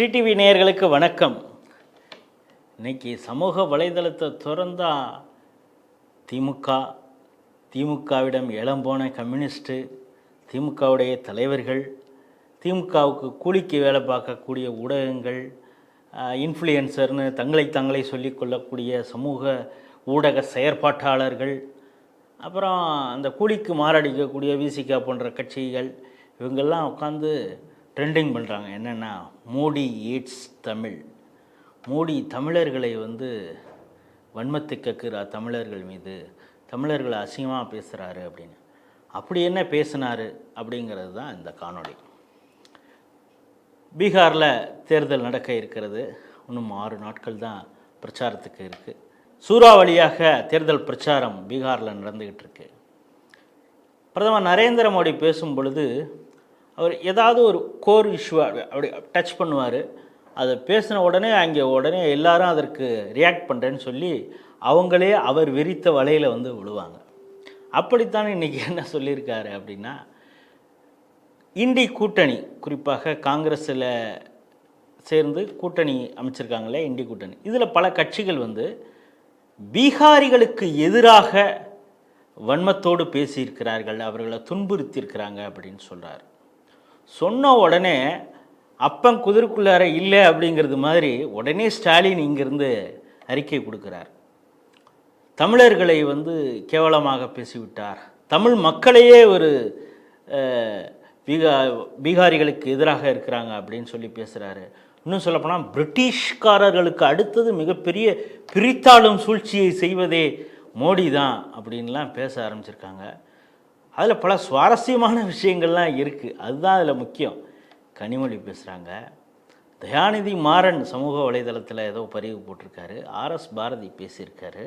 Sri TV நேயர்களுக்கு வணக்கம். இன்னைக்கு சமூக வலைதளத்தை திறந்தா திமுக திமுகவிடம் இளம்போன கம்யூனிஸ்ட்டு திமுகவுடைய தலைவர்கள் திமுகவுக்கு கூலிக்கு வேலை பார்க்கக்கூடிய ஊடகங்கள் இன்ஃப்ளூயன்சர்னு தங்களை தங்களை சொல்லிக்கொள்ளக்கூடிய சமூக ஊடக செயற்பாட்டாளர்கள் அப்புறம் அந்த கூலிக்கு மாரடிக்கக்கூடிய விசிகா போன்ற கட்சிகள் இவங்கெல்லாம் உட்காந்து ட்ரெண்டிங் பண்ணுறாங்க என்னென்னா மோடி ஈட்ஸ் தமிழ். மோடி தமிழர்களை வந்து வன்மத்தை கக்குறா தமிழர்கள் மீது. தமிழர்களை அசிங்கமாக பேசுகிறாரு அப்படின்னு. அப்படி என்ன பேசினார் அப்படிங்கிறது தான் இந்த காணொளி. பீகாரில் தேர்தல் நடக்க இருக்கிறது. இன்னும் ஆறு நாட்கள் தான் பிரச்சாரத்துக்கு இருக்குது சூறாவளியாக தேர்தல் பிரச்சாரம் பீகாரில் நடந்துக்கிட்டு இருக்கு. பிரதமர் நரேந்திர மோடி பேசும் பொழுது அவர் ஏதாவது ஒரு கோர் இஷ்யூ அப்படி டச் பண்ணுவார். அதை பேசின உடனே அங்கே உடனே எல்லாரும் அதற்கு ரியாக்ட் பண்ணுறேன்னு சொல்லி அவங்களே அவர் விரித்த வலையில் வந்து விழுவாங்க. அப்படித்தான் இன்றைக்கி என்ன சொல்லியிருக்காரு அப்படின்னா இண்டி கூட்டணி குறிப்பாக காங்கிரஸில் சேர்ந்து கூட்டணி அமைச்சிருக்காங்களே இண்டி கூட்டணி. இதில் பல கட்சிகள் வந்து பீகாரிகளுக்கு எதிராக வன்மத்தோடு பேசியிருக்கிறார்கள் அவர்களை துன்புறுத்தியிருக்கிறாங்க அப்படின்னு சொல்கிறார் சொன்ன உடனே அப்பன் குதிர்க்குள்ளார இல்லை அப்படிங்கிறது மாதிரி உடனே ஸ்டாலின் இங்கிருந்து அறிக்கை கொடுக்கிறார். தமிழர்களை வந்து கேவலமாக பேசிவிட்டார். தமிழ் மக்களையே ஒரு பீகா பீகாரிகளுக்கு எதிராக இருக்கிறாங்க அப்படின்னு சொல்லி பேசுகிறாரு இன்னும் சொல்லப்போனால் பிரிட்டிஷ்காரர்களுக்கு அடுத்தது மிகப்பெரிய பிரித்தாளும் சூழ்ச்சியை செய்வதே மோடி தான் அப்படின்லாம் பேச ஆரம்பிச்சிருக்காங்க. அதில் பல சுவாரஸ்யமான விஷயங்கள்லாம் இருக்குது அதுதான் அதில் முக்கியம். கனிமொழி பேசுகிறாங்க தயாநிதி மாறன் சமூக வலைதளத்தில் ஏதோ பதிவு போட்டிருக்காரு. ஆர்எஸ் பாரதி பேசியிருக்காரு.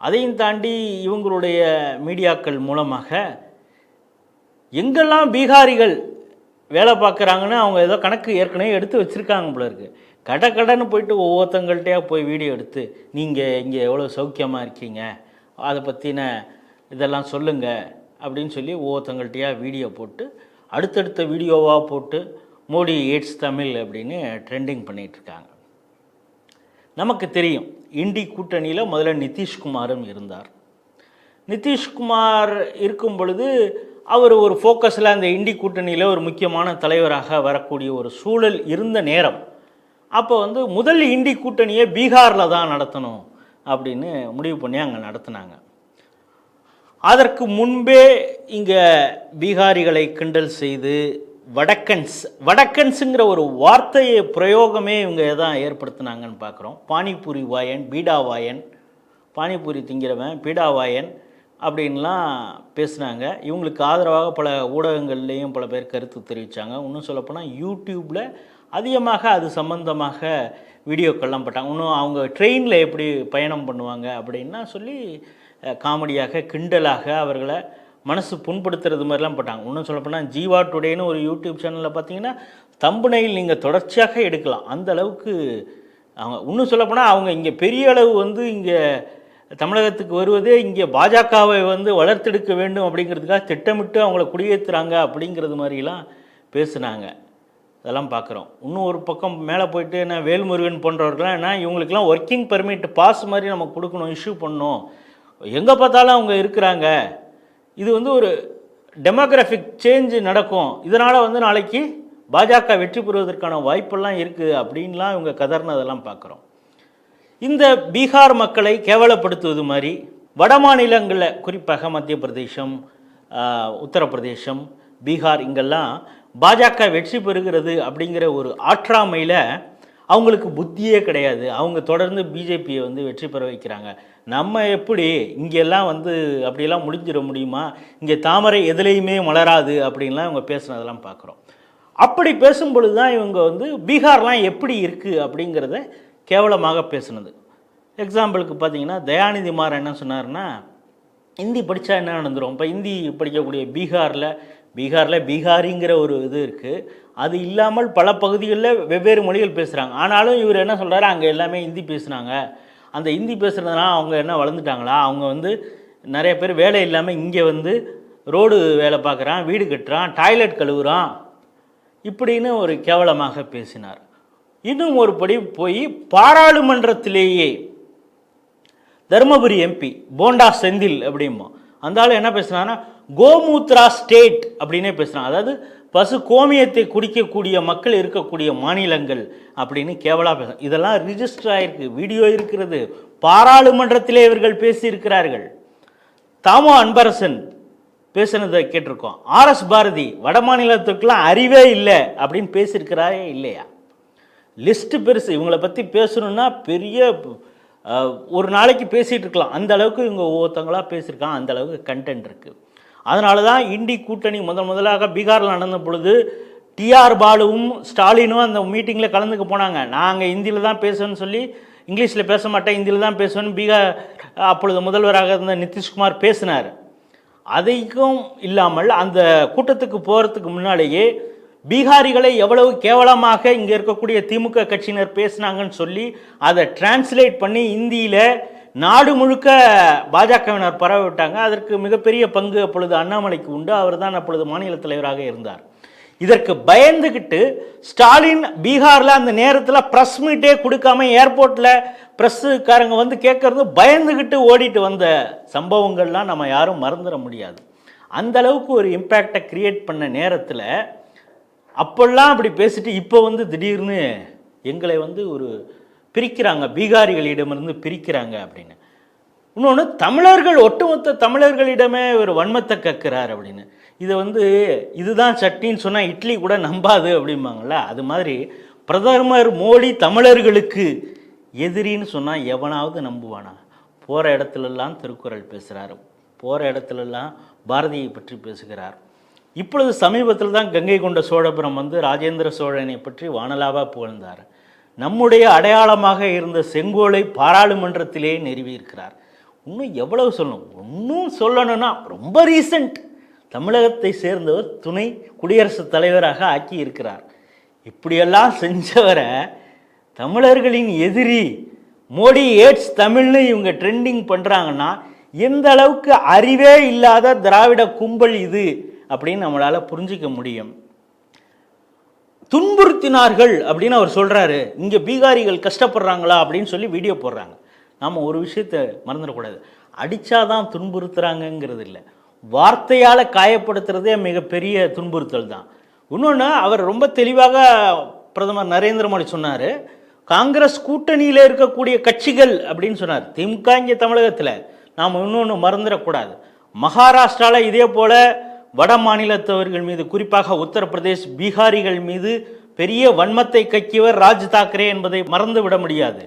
அதையும் தாண்டி இவங்களுடைய மீடியாக்கள் மூலமாக எங்கெல்லாம் பீகாரிகள் வேலை பார்க்குறாங்கன்னு அவங்க ஏதோ கணக்கு ஏற்கனவே எடுத்து வச்சுருக்காங்க போல இருக்கு. கடை கடன்னு போயிட்டு ஒவ்வொருத்தங்கள்ட்டையா போய் வீடியோ எடுத்து நீங்கள் இங்கே எவ்வளோ சௌக்கியமாக இருக்கீங்க? அதை பற்றின இதெல்லாம் சொல்லுங்கள் அப்படின்னு சொல்லி ஒவ்வொருத்தங்கள்ட்டையாக வீடியோ போட்டு அடுத்தடுத்த வீடியோவாக போட்டு மோடி எய்ட்ஸ் தமிழ் அப்படின்னு ட்ரெண்டிங் பண்ணிகிட்ருக்காங்க இருக்காங்க நமக்கு தெரியும் இண்டி கூட்டணியில் முதல்ல நிதிஷ்குமாரும் இருந்தார். நிதிஷ்குமார் இருக்கும் பொழுது அவர் ஒரு ஃபோக்கஸில் அந்த இண்டி கூட்டணியில் ஒரு முக்கியமான தலைவராக வரக்கூடிய ஒரு சூழல் இருந்த நேரம். அப்போ வந்து முதல் இண்டி கூட்டணியை பீகாரில் தான் நடத்தணும் அப்படின்னு முடிவு பண்ணி அங்கே நடத்தினாங்க. அதற்கு முன்பே இங்கே பீகாரிகளை கிண்டல் செய்து வடக்கன்ஸ் வடக்கன்ஸுங்கிற ஒரு வார்த்தையை பிரயோகமே இவங்க தான் ஏற்படுத்தினாங்கன்னு பார்க்குறோம். பானிபூரி வாயன் பீடா வாயன் பானிபூரி திங்கிறவன் பீடா வாயன் அப்படின்லாம் பேசுனாங்க. இவங்களுக்கு ஆதரவாக பல ஊடகங்கள்லேயும் பல பேர் கருத்து தெரிவித்தாங்க இன்னும் சொல்லப்போனால் யூடியூப்பில் அதிகமாக அது சம்பந்தமாக வீடியோக்கள்லாம் போட்டாங்க. இன்னும் அவங்க ட்ரெயினில் எப்படி பயணம் பண்ணுவாங்க அப்படின்னா சொல்லி காமெடியாக கிண்டலாக அவர்களை மனசு புண்படுத்துறது மாதிரிலாம் போட்டாங்க. இன்னும் சொல்லப்போனால் ஜீவா டுடேன்னு ஒரு யூடியூப் சேனலில் பார்த்தீங்கன்னா தம்புனையில் நீங்கள் தொடர்ச்சியாக எடுக்கலாம். அந்த அளவுக்கு அவங்க இன்னும் சொல்லப்போனால் அவங்க இங்கே பெரிய அளவு வந்து இங்கே தமிழகத்துக்கு வருவதே இங்கே பாஜகவை வந்து வளர்த்தெடுக்க வேண்டும் அப்படிங்கிறதுக்காக திட்டமிட்டு அவங்கள குடியேற்றுறாங்க அப்படிங்கிறது மாதிரிலாம் பேசுனாங்க. அதெல்லாம் பார்க்குறோம். இன்னும் ஒரு பக்கம் மேலே போயிட்டு என்ன வேல்முருகன் போன்றவர்கள்லாம் என்ன இவங்களுக்கெல்லாம் ஒர்க்கிங் பெர்மிட் பாஸ் மாதிரி நம்ம கொடுக்கணும் இஷ்யூ பண்ணணும். எங்கே பார்த்தாலும் அவங்க இருக்கிறாங்க. இது வந்து ஒரு டெமோக்ராஃபிக் சேஞ்ச் நடக்கும். இதனால் வந்து நாளைக்கு பாஜக வெற்றி பெறுவதற்கான வாய்ப்பெல்லாம் இருக்குது அப்படின்லாம் இவங்க கதர்னதெல்லாம் பார்க்குறோம். இந்த பீகார் மக்களை கேவலப்படுத்துவது மாதிரி வட மாநிலங்களில் குறிப்பாக மத்திய பிரதேசம் உத்தரப்பிரதேசம் பீகார் இங்கெல்லாம் பாஜக வெற்றி பெறுகிறது அப்படிங்கிற ஒரு ஆற்றாமையில் அவங்களுக்கு புத்தியே கிடையாது. அவங்க தொடர்ந்து பிஜேபியை வந்து வெற்றி பெற வைக்கிறாங்க. நம்ம எப்படி இங்கெல்லாம் வந்து அப்படியெல்லாம் முடிஞ்சிட முடியுமா? இங்கே தாமரை எதுலேயுமே மலராது அப்படின்லாம் இவங்க பேசுனதெல்லாம் பார்க்குறோம். அப்படி பேசும் பொழுது தான் இவங்க வந்து பீகார்லாம் எப்படி இருக்குது அப்படிங்கிறத கேவலமாக பேசுனது. எக்ஸாம்பிளுக்கு பார்த்தீங்கன்னா தயாநிதி மாறன் என்ன சொன்னார்னா ஹிந்தி படித்தா என்ன நடந்துரும்? இப்போ ஹிந்தி படிக்கக்கூடிய பீகாரில் பீகாரில் பீகாரிங்கிற ஒரு இது இருக்குது அது இல்லாமல் பல பகுதிகளில் வெவ்வேறு மொழிகள் பேசுகிறாங்க ஆனாலும் இவர் என்ன சொல்கிறாரு அங்கே எல்லாமே ஹிந்தி பேசுனாங்க. அந்த ஹிந்தி பேசுகிறதுனால அவங்க என்ன வளர்ந்துட்டாங்களா? அவங்க வந்து நிறைய பேர் வேலை இல்லாமல் இங்கே வந்து ரோடு வேலை பார்க்குறான் வீடு கட்டுறான் டாய்லெட் கழுவுறான் இப்படின்னு ஒரு கேவலமாக பேசினார். இன்னும் ஒரு படி போய் பாராளுமன்றத்திலேயே தருமபுரி எம்பி போண்டா செந்தில் அப்படிம்போம். அந்த ஆள் என்ன பேசுனான்னா கோமூத்ரா ஸ்டேட் அப்படின்னே பேசுகிறான் அதாவது பசு கோமியத்தை குடிக்கக்கூடிய மக்கள் இருக்கக்கூடிய மாநிலங்கள் அப்படின்னு கேவலா பேசுகிறோம் இதெல்லாம் ரிஜிஸ்டர் ஆகிருக்கு வீடியோ இருக்கிறது. பாராளுமன்றத்திலே இவர்கள் பேசியிருக்கிறார்கள். தாமோ அன்பரசன் பேசுனதை கேட்டிருக்கோம். ஆர்எஸ் பாரதி வட அறிவே இல்லை அப்படின்னு பேசியிருக்கிறாரே இல்லையா? லிஸ்ட்டு பெருசு. இவங்களை பற்றி பேசணுன்னா பெரிய ஒரு நாளைக்கு பேசிகிட்டு இருக்கலாம். அந்த அளவுக்கு இவங்க ஒவ்வொருத்தங்களாக பேசியிருக்கான் அந்த அளவுக்கு கண்டென்ட் இருக்குது அதனால தான் இண்டி கூட்டணி முதல் முதலாக பீகாரில் நடந்த பொழுது டிஆர் பாலுவும் ஸ்டாலினும் அந்த மீட்டிங்கில் கலந்துக்க போனாங்க. நாங்கள் ஹிந்தியில் தான் பேசணும்னு சொல்லி இங்கிலீஷில் பேச மாட்டேன் ஹிந்தியில் தான் பேசணும்னு பீகார் அப்பொழுது முதல்வராக இருந்த நிதிஷ்குமார் பேசினார். அதைக்கும் இல்லாமல் அந்த கூட்டத்துக்கு போகிறதுக்கு முன்னாலேயே பீகாரிகளை எவ்வளவு கேவலமாக இங்கே இருக்கக்கூடிய திமுக கட்சியினர் பேசினாங்கன்னு சொல்லி அதை டிரான்ஸ்லேட் பண்ணி இந்தியில் நாடு முழுக்க பாஜகவினர் பரவிவிட்டாங்க. அதற்கு மிகப்பெரிய பங்கு அப்பொழுது அண்ணாமலைக்கு உண்டு. அவர் தான் அப்பொழுது மாநில தலைவராக இருந்தார். இதற்கு பயந்துக்கிட்டு ஸ்டாலின் பீகாரில் அந்த நேரத்தில் ப்ரெஸ் மீட்டே கொடுக்காம ஏர்போர்ட்டில் ப்ரெஸ்ஸுக்காரங்க வந்து கேட்கறது பயந்துக்கிட்டு ஓடிட்டு வந்த சம்பவங்கள்லாம் நம்ம யாரும் மறந்துட முடியாது. அந்த அளவுக்கு ஒரு இம்பேக்டை கிரியேட் பண்ண நேரத்தில் அப்போல்லாம் அப்படி பேசிட்டு இப்போ வந்து திடீர்னு எங்களை வந்து ஒரு பிரிக்கிறாங்க பீகாரிகளிடமிருந்து பிரிக்கிறாங்க அப்படின்னு. இன்னொன்று தமிழர்கள் ஒட்டுமொத்த தமிழர்களிடமே ஒரு வன்மத்தை கற்கிறார் அப்படின்னு. இதை வந்து இதுதான் சட்னின்னு சொன்னால் இட்லி கூட நம்பாது அப்படிம்பாங்கள அது மாதிரி பிரதமர் மோடி தமிழர்களுக்கு எதிரின்னு சொன்னால் எவனாவது நம்புவானா? போகிற இடத்துலலாம் திருக்குறள் பேசுகிறார் போகிற இடத்துலலாம் பாரதியை பற்றி பேசுகிறார். இப்பொழுது சமீபத்தில் தான் கங்கை கொண்ட சோழபுரம் வந்து ராஜேந்திர சோழனை பற்றி வானலாவாக புகழ்ந்தார். நம்முடைய அடையாளமாக இருந்த செங்கோலை பாராளுமன்றத்திலே நிறுவியிருக்கிறார். இன்னும் எவ்வளவு சொல்லணும்? இன்னும் சொல்லணும்னா ரொம்ப ரீசண்ட் தமிழகத்தை சேர்ந்தவர் துணை குடியரசுத் தலைவராக ஆக்கி இருக்கிறார் இப்படியெல்லாம் செஞ்சவரை தமிழர்களின் எதிரி மோடி ஏட்ஸ் தமிழ்னு இவங்க ட்ரெண்டிங் பண்ணுறாங்கன்னா எந்த அளவுக்கு அறிவே இல்லாத திராவிட கும்பல் இது? அப்படின்னு நம்மளால் புரிஞ்சிக்க முடியும். துன்புறுத்தினார்கள் அப்படின்னு அவர் சொல்கிறாரு இங்கே பீகாரிகள் கஷ்டப்படுறாங்களா அப்படின்னு சொல்லி வீடியோ போடுறாங்க. நாம் ஒரு விஷயத்தை மறந்துடக்கூடாது. அடித்தாதான் துன்புறுத்துறாங்கங்கிறது இல்லை வார்த்தையால் காயப்படுத்துறதே மிகப்பெரிய துன்புறுத்தல் தான். இன்னொன்று அவர் ரொம்ப தெளிவாக பிரதமர் நரேந்திர மோடி சொன்னார். காங்கிரஸ் கூட்டணியில் இருக்கக்கூடிய கட்சிகள் அப்படின்னு சொன்னார். திமுக இங்கே தமிழகத்தில். நாம் இன்னொன்று மறந்துடக்கூடாது. மகாராஷ்டிராவில் இதே போல் வட மாநிலத்தவர்கள் மீது குறிப்பாக உத்தரப்பிரதேஷ் பீகாரிகள் மீது பெரிய வன்மத்தை கக்கியவர் ராஜ் தாக்கரே என்பதை மறந்து விட முடியாது.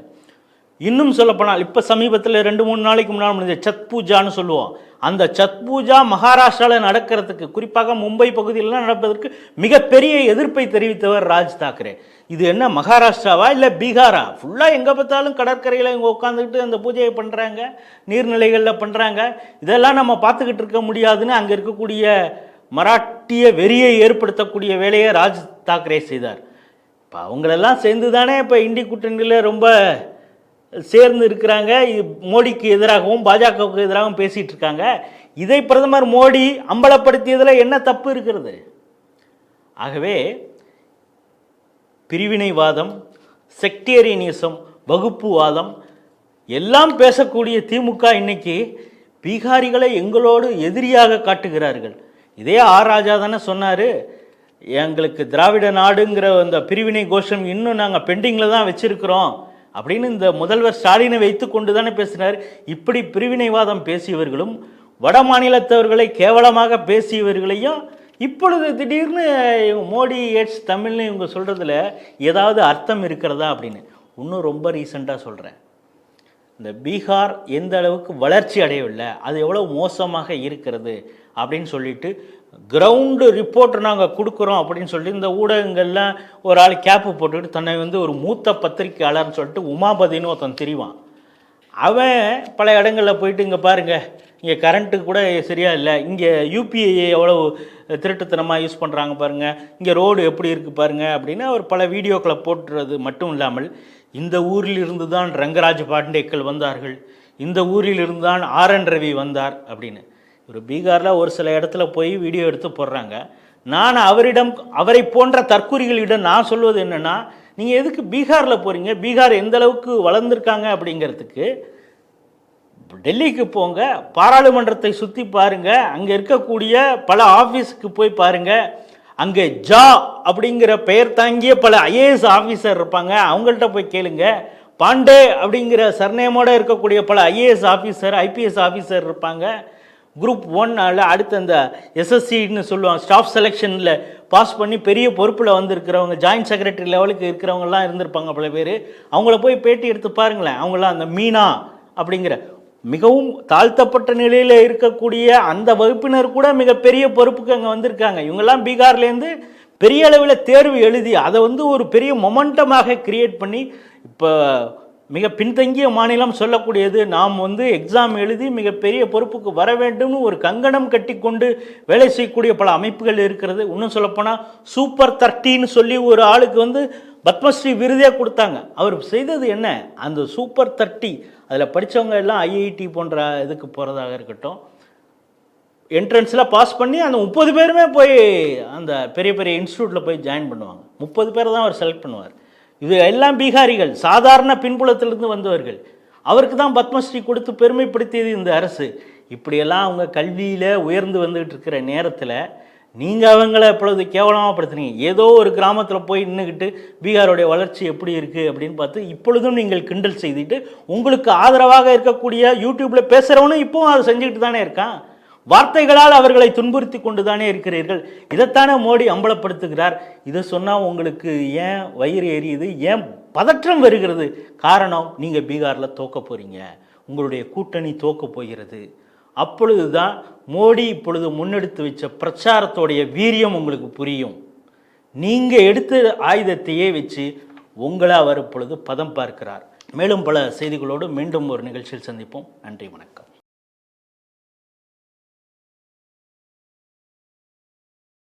இன்னும் சொல்லப்போனால் இப்போ சமீபத்தில் ரெண்டு மூணு நாளைக்கு முன்னால் முடிஞ்ச சத் பூஜான்னு சொல்லுவோம். அந்த சத் பூஜா மகாராஷ்டிராவில் நடக்கிறதுக்கு குறிப்பாக மும்பை பகுதியிலலாம் நடப்பதற்கு மிகப்பெரிய எதிர்ப்பை தெரிவித்தவர் ராஜ் தாக்கரே. இது என்ன மகாராஷ்டிராவா இல்லை பீகாரா? ஃபுல்லாக எங்கே பார்த்தாலும் கடற்கரையில் இங்கே உட்காந்துக்கிட்டு அந்த பூஜையை பண்ணுறாங்க நீர்நிலைகளில் பண்ணுறாங்க இதெல்லாம் நம்ம பார்த்துக்கிட்டு இருக்க முடியாதுன்னு அங்கே இருக்கக்கூடிய மராட்டிய வெறியை ஏற்படுத்தக்கூடிய வேலையை ராஜ் தாக்கரே செய்தார். இப்போ அவங்களெல்லாம் சேர்ந்து தானே இப்போ இண்டி கூட்டணியில் ரொம்ப சேர்ந்து இருக்கிறாங்க. மோடிக்கு எதிராகவும் பாஜகவுக்கு எதிராகவும் பேசிகிட்டு இருக்காங்க. இதை பிரதமர் மோடி அம்பலப்படுத்தியதில் என்ன தப்பு இருக்கிறது? ஆகவே பிரிவினைவாதம் செக்டேரியனிசம் வகுப்புவாதம் எல்லாம் பேசக்கூடிய திமுக இன்னைக்கு பீகாரிகளை எங்களோடு எதிரியாக காட்டுகிறார்கள். இதே ஆர் ராஜா தானே சொன்னார் எங்களுக்கு திராவிட நாடுங்கிற அந்த பிரிவினை கோஷம் இன்னும் நாங்கள் பெண்டிங்கில் தான் வச்சுருக்கிறோம். அப்படின்னு இந்த முதல்வர் ஸ்டாலினை வைத்து கொண்டு தானே பேசினார். இப்படி பிரிவினைவாதம் பேசியவர்களும் வட மாநிலத்தவர்களை கேவலமாக பேசியவர்களையும் இப்பொழுது திடீர்னு இவங்க மோடி ஏட்ஸ் தமிழ்னு இவங்க சொல்கிறதுல ஏதாவது அர்த்தம் இருக்கிறதா அப்படின்னு. இன்னும் ரொம்ப ரீசெண்டாக சொல்கிறேன் இந்த பீகார் எந்த அளவுக்கு வளர்ச்சி அடையவில்லை அது எவ்வளோ மோசமாக இருக்கிறது அப்படின்னு சொல்லிட்டு கிரவுண்டு ரிப்போர்ட் நாங்கள் கொடுக்குறோம் அப்படின்னு சொல்லிட்டு இந்த ஊடகங்கள்லாம் ஒரு ஆள் கேப்பு போட்டுக்கிட்டு தன்னை வந்து ஒரு மூத்த பத்திரிக்கையாளர்னு சொல்லிட்டு உமாபதினு ஒருத்தன் தெரிவான். அவன் பல இடங்களில் போயிட்டு இங்கே பாருங்கள் இங்கே கரண்ட்டு கூட சரியாக இல்லை. இங்கே யூபிஐ எவ்வளோ திருட்டுத்தனமாக யூஸ் பண்ணுறாங்க பாருங்கள் இங்கே ரோடு எப்படி இருக்குது பாருங்கள் அப்படின்னு அவர் பல வீடியோக்களை போட்டுறது மட்டும் இல்லாமல் இந்த ஊரில் இருந்து தான் ரங்கராஜ் பாண்டேக்கள் வந்தார்கள் இந்த ஊரில் இருந்து தான் ஆர் என் ரவி வந்தார் அப்படின்னு. ஒரு பீகாரில் ஒரு சில இடத்துல போய் வீடியோ எடுத்து போடுறாங்க. நான் அவரிடம் அவரை போன்ற தற்குறிகளிடம் நான் சொல்வது என்னென்னா நீங்கள் எதுக்கு பீகாரில் போகிறீங்க பீகார் எந்த அளவுக்கு வளர்ந்துருக்காங்க அப்படிங்கிறதுக்கு டெல்லிக்கு போங்க பாராளுமன்றத்தை சுற்றி பாருங்கள் அங்கே இருக்கக்கூடிய பல ஆஃபீஸுக்கு போய் பாருங்கள் அங்கே ஜா அப்படிங்கிற பெயர் தாங்கிய பல ஐஏஎஸ் ஆஃபீஸர் இருப்பாங்க. அவங்கள்ட்ட போய் கேளுங்க. பாண்டே அப்படிங்கிற சர்நேமோடு இருக்கக்கூடிய பல ஐஏஎஸ் ஆஃபீஸர் ஐபிஎஸ் ஆஃபீஸர் இருப்பாங்க. குரூப் ஒன் அடுத்து அந்த எஸ்எஸ்சின்னு சொல்லுவாங்க. ஸ்டாஃப் செலெக்ஷனில் பாஸ் பண்ணி பெரிய பொறுப்பில் வந்திருக்கிறவங்க ஜாயின்ட் செக்ரட்டரி லெவலுக்கு இருக்கிறவங்கலாம் இருந்திருப்பாங்க பல பேர். அவங்கள போய் பேட்டி எடுத்து பாருங்களேன். அவங்களாம் அந்த மீனா அப்படிங்கிற மிகவும் தாழ்த்தப்பட்ட நிலையில் இருக்கக்கூடிய அந்த வகுப்பினர் கூட மிகப்பெரிய பொறுப்புக்கு அங்கே வந்திருக்காங்க. இவங்கெல்லாம் பீகார்லேருந்து பெரிய அளவில் தேர்வு எழுதி அதை வந்து ஒரு பெரிய மொமெண்டமாக கிரியேட் பண்ணி இப்போ மிக பின்தங்கிய மாநிலம் சொல்லக்கூடியது. நாம் வந்து எக்ஸாம் எழுதி மிகப்பெரிய பொறுப்புக்கு வர வேண்டும்னு ஒரு கங்கணம் கட்டிக்கொண்டு வேலை செய்யக்கூடிய பல அமைப்புகள் இருக்கிறது. இன்னும் சொல்லப்போனால் சூப்பர் தர்ட்டின்னு சொல்லி ஒரு ஆளுக்கு வந்து பத்மஸ்ரீ விருதே கொடுத்தாங்க. அவர் செய்தது என்ன? அந்த சூப்பர் தர்ட்டி அதில் படித்தவங்க எல்லாம் ஐஐடி போன்ற இதுக்கு போகிறதாக இருக்கட்டும். என்ட்ரன்ஸில் பாஸ் பண்ணி அந்த முப்பது பேருமே போய் அந்த பெரிய பெரிய இன்ஸ்டியூட்டில் போய் ஜாயின் பண்ணுவாங்க. முப்பது பேர் தான் அவர் செலக்ட் பண்ணுவார். இது எல்லாம் பீகாரிகள் சாதாரண பின்புலத்திலிருந்து வந்தவர்கள். அவருக்கு தான் பத்மஸ்ரீ கொடுத்து பெருமைப்படுத்தியது இந்த அரசு. இப்படியெல்லாம் அவங்க கல்வியில் உயர்ந்து வந்துகிட்டு இருக்கிற நேரத்தில் நீங்கள் அவங்கள இப்பொழுது கேவலமாக படுத்துனீங்க ஏதோ ஒரு கிராமத்தில் போய் நின்றுக்கிட்டு பீகாருடைய வளர்ச்சி எப்படி இருக்குது அப்படின்னு பார்த்து இப்பொழுதும் நீங்கள் கிண்டல் செய்துட்டு உங்களுக்கு ஆதரவாக இருக்கக்கூடிய யூடியூப்பில் பேசுகிறவனும் இப்போவும் அதை செஞ்சுக்கிட்டு தானே இருக்கான். வார்த்தைகளால் அவர்களை துன்புறுத்தி கொண்டு தானே இருக்கிறீர்கள். இதைத்தானே மோடி அம்பலப்படுத்துகிறார். இதை சொன்னால் உங்களுக்கு ஏன் வயிறு எரியுது? ஏன் பதற்றம் வருகிறது? காரணம் நீங்கள் பீகாரில் தோக்க போகிறீங்க உங்களுடைய கூட்டணி தோக்க போகிறது. அப்பொழுது தான் மோடி இப்பொழுது முன்னெடுத்து வச்ச பிரச்சாரத்தோடைய வீரியம் உங்களுக்கு புரியும். நீங்கள் எடுத்த ஆயுதத்தையே வச்சு உங்களை அவர் இப்பொழுது பதம் பார்க்கிறார். மேலும் பல செய்திகளோடு மீண்டும் ஒரு நிகழ்ச்சியில் சந்திப்போம். நன்றி வணக்கம்.